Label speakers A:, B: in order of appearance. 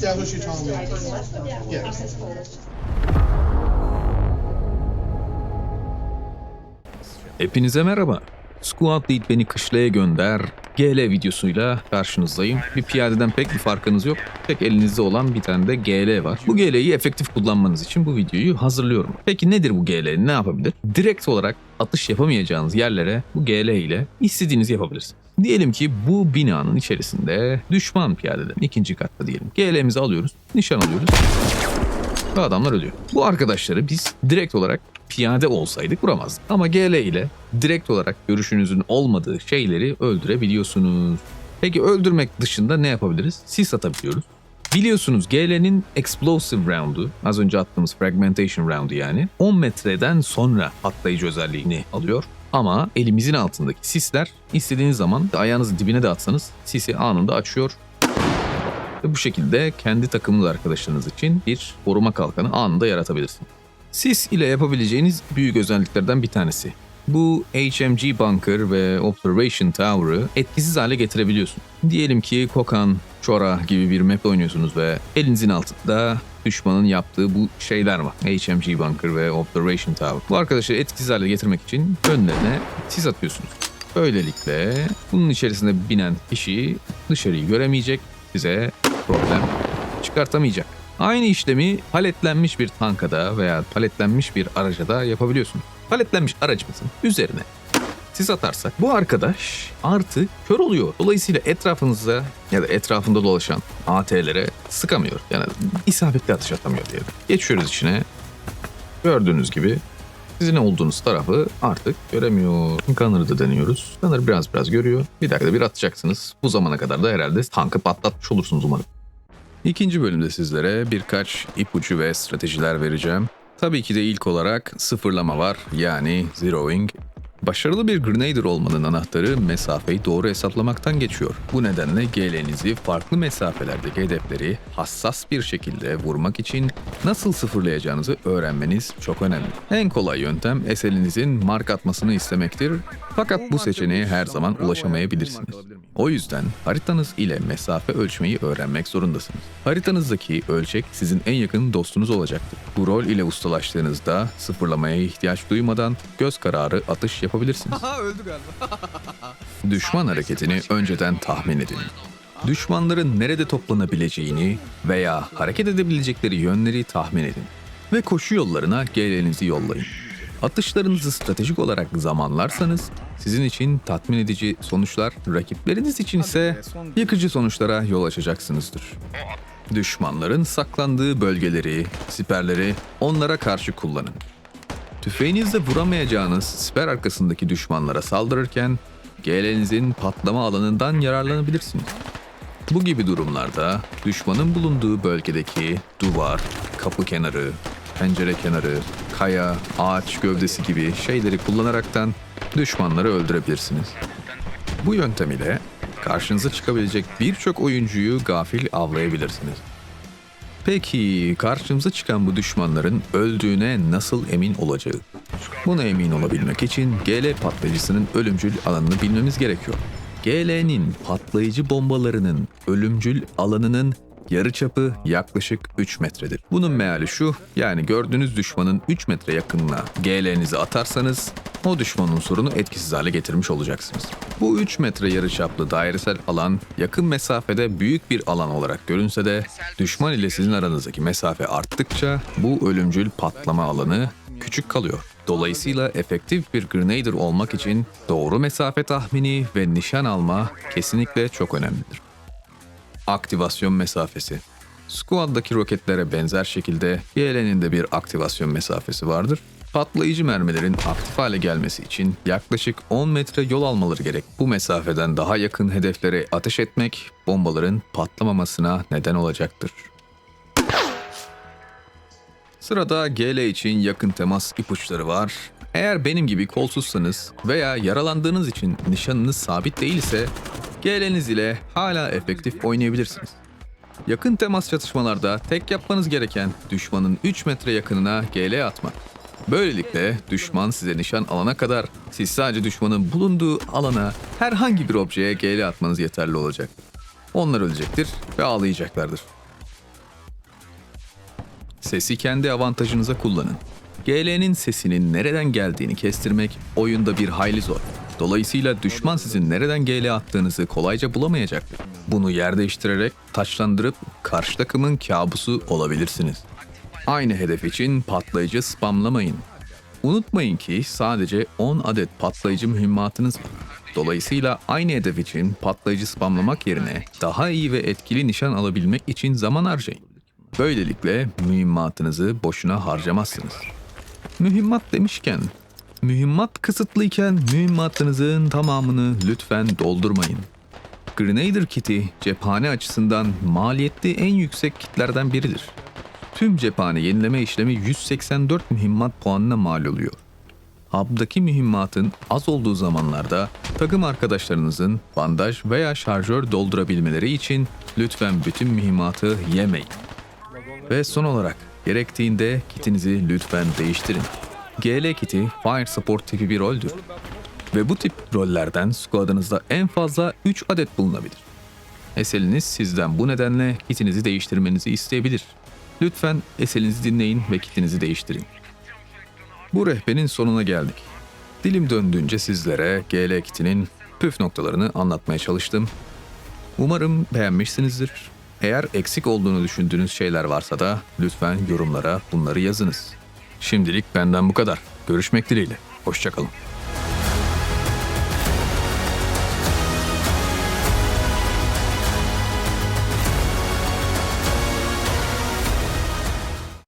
A: That's what she told me. Yeah.
B: Hepinize merhaba. Squad Lead beni kışlaya gönder. GL videosuyla karşınızdayım. Bir piyadeden pek bir farkınız yok. Tek elinizde olan bir tane de GL var. Bu GL'yi efektif kullanmanız için bu videoyu hazırlıyorum. Peki nedir bu GL? Ne yapabilir? Direkt olarak atış yapamayacağınız yerlere bu GL ile istediğinizi yapabilirsiniz. Diyelim ki bu binanın içerisinde düşman piyadeden ikinci katta diyelim. GL'mizi alıyoruz, nişan alıyoruz. Ve adamlar ölüyor. Bu arkadaşları biz direkt olarak piyade olsaydık vuramazdık. Ama GL ile direkt olarak görüşünüzün olmadığı şeyleri öldürebiliyorsunuz. Peki öldürmek dışında ne yapabiliriz? Sis atabiliyoruz. Biliyorsunuz GL'nin Explosive Round'u, az önce attığımız Fragmentation Round'u yani 10 metreden sonra patlayıcı özelliğini alıyor. Ama elimizin altındaki sisler istediğiniz zaman ayağınızın dibine de atsanız sisi anında açıyor ve bu şekilde kendi takımınız arkadaşlarınız için bir koruma kalkanı anında yaratabilirsiniz. Sis ile yapabileceğiniz büyük özelliklerden bir tanesi. Bu HMG Bunker ve Observation Tower'ı etkisiz hale getirebiliyorsun. Diyelim ki Kokan, Chora gibi bir map oynuyorsunuz ve elinizin altında düşmanın yaptığı bu şeyler var. HMG Bunker ve Observation Tower. Bu arkadaşları etkisiz hale getirmek için önlerine sis atıyorsunuz. Böylelikle bunun içerisinde binen kişi dışarıyı göremeyecek, size problem çıkartamayacak. Aynı işlemi paletlenmiş bir tankada veya paletlenmiş bir araca da yapabiliyorsun. Paletlenmiş aracımızın üzerine siz atarsak bu arkadaş artık kör oluyor. Dolayısıyla etrafınıza ya da etrafında dolaşan AT'lere sıkamıyor. Yani isabetli atış atamıyor diyelim. Geçiyoruz içine. Gördüğünüz gibi sizin olduğunuz tarafı artık göremiyor. Gunner'ı da deniyoruz. Gunner biraz biraz görüyor. Bir dakika bir atacaksınız. Bu zamana kadar da herhalde tankı patlatmış olursunuz umarım. İkinci bölümde sizlere birkaç ipucu ve stratejiler vereceğim. Tabii ki de ilk olarak sıfırlama var yani zeroing. Başarılı bir grenader olmanın anahtarı mesafeyi doğru hesaplamaktan geçiyor. Bu nedenle GL'nizi farklı mesafelerdeki hedefleri hassas bir şekilde vurmak için nasıl sıfırlayacağınızı öğrenmeniz çok önemli. En kolay yöntem SL'inizin mark atmasını istemektir. Fakat bu seçeneğe her zaman ulaşamayabilirsiniz. O yüzden haritanız ile mesafe ölçmeyi öğrenmek zorundasınız. Haritanızdaki ölçek sizin en yakın dostunuz olacaktır. Bu rol ile ustalaştığınızda sıfırlamaya ihtiyaç duymadan göz kararı atış yapabilirsiniz.
C: Öldü galiba.
B: Düşman hareketini önceden tahmin edin. Düşmanların nerede toplanabileceğini veya hareket edebilecekleri yönleri tahmin edin. Ve koşu yollarına GL'nizi yollayın. Atışlarınızı stratejik olarak zamanlarsanız sizin için tatmin edici sonuçlar, rakipleriniz için ise yıkıcı sonuçlara yol açacaksınızdır. Düşmanların saklandığı bölgeleri, siperleri onlara karşı kullanın. Tüfeğinizle vuramayacağınız siper arkasındaki düşmanlara saldırırken GL'nizin patlama alanından yararlanabilirsiniz. Bu gibi durumlarda düşmanın bulunduğu bölgedeki duvar, kapı kenarı, pencere kenarı, kaya, ağaç gövdesi gibi şeyleri kullanaraktan düşmanları öldürebilirsiniz. Bu yöntem ile karşınıza çıkabilecek birçok oyuncuyu gafil avlayabilirsiniz. Peki karşımıza çıkan bu düşmanların öldüğüne nasıl emin olacağız? Buna emin olabilmek için GL patlayıcısının ölümcül alanını bilmemiz gerekiyor. GL'nin patlayıcı bombalarının ölümcül alanının yarıçapı yaklaşık 3 metredir. Bunun meali şu, yani gördüğünüz düşmanın 3 metre yakınına GL'nizi atarsanız o düşman unsurunu etkisiz hale getirmiş olacaksınız. Bu 3 metre yarıçaplı dairesel alan yakın mesafede büyük bir alan olarak görünse de düşman ile sizin aranızdaki mesafe arttıkça bu ölümcül patlama alanı küçük kalıyor. Dolayısıyla efektif bir grenader olmak için doğru mesafe tahmini ve nişan alma kesinlikle çok önemlidir. Aktivasyon mesafesi. Squad'daki roketlere benzer şekilde GL'nin de bir aktivasyon mesafesi vardır. Patlayıcı mermilerin aktif hale gelmesi için yaklaşık 10 metre yol almaları gerek. Bu mesafeden daha yakın hedeflere ateş etmek bombaların patlamamasına neden olacaktır. Sırada GL için yakın temas ipuçları var. Eğer benim gibi kolsuzsanız veya yaralandığınız için nişanınız sabit değilse GL'niz ile hala efektif oynayabilirsiniz. Yakın temas çatışmalarda tek yapmanız gereken düşmanın 3 metre yakınına GL atmak. Böylelikle düşman size nişan alana kadar siz sadece düşmanın bulunduğu alana herhangi bir objeye GL atmanız yeterli olacak. Onlar ölecektir ve ağlayacaklardır. Sesi kendi avantajınıza kullanın. GL'nin sesinin nereden geldiğini kestirmek oyunda bir hayli zor. Dolayısıyla düşman sizin nereden GL attığınızı kolayca bulamayacaktır. Bunu yer değiştirerek taçlandırıp karşı takımın kabusu olabilirsiniz. Aynı hedef için patlayıcı spamlamayın. Unutmayın ki sadece 10 adet patlayıcı mühimmatınız var. Dolayısıyla aynı hedef için patlayıcı spamlamak yerine daha iyi ve etkili nişan alabilmek için zaman harcayın. Böylelikle mühimmatınızı boşuna harcamazsınız. Mühimmat demişken, mühimmat kısıtlıyken mühimmatınızın tamamını lütfen doldurmayın. Grenader kiti cephane açısından maliyetli en yüksek kitlerden biridir. Tüm cephane yenileme işlemi 184 mühimmat puanına mal oluyor. Hub'daki mühimmatın az olduğu zamanlarda takım arkadaşlarınızın bandaj veya şarjör doldurabilmeleri için lütfen bütün mühimmatı yemeyin. Ve son olarak gerektiğinde kitinizi lütfen değiştirin. GL kiti Fire Support tipi bir roldür. Ve bu tip rollerden squadınızda en fazla 3 adet bulunabilir. Eseliniz sizden bu nedenle kitinizi değiştirmenizi isteyebilir. Lütfen eselinizi dinleyin ve kitinizi değiştirin. Bu rehberin sonuna geldik. Dilim döndüğünce sizlere GL kitinin püf noktalarını anlatmaya çalıştım. Umarım beğenmişsinizdir. Eğer eksik olduğunu düşündüğünüz şeyler varsa da lütfen yorumlara bunları yazınız. Şimdilik benden bu kadar. Görüşmek dileğiyle. Hoşçakalın.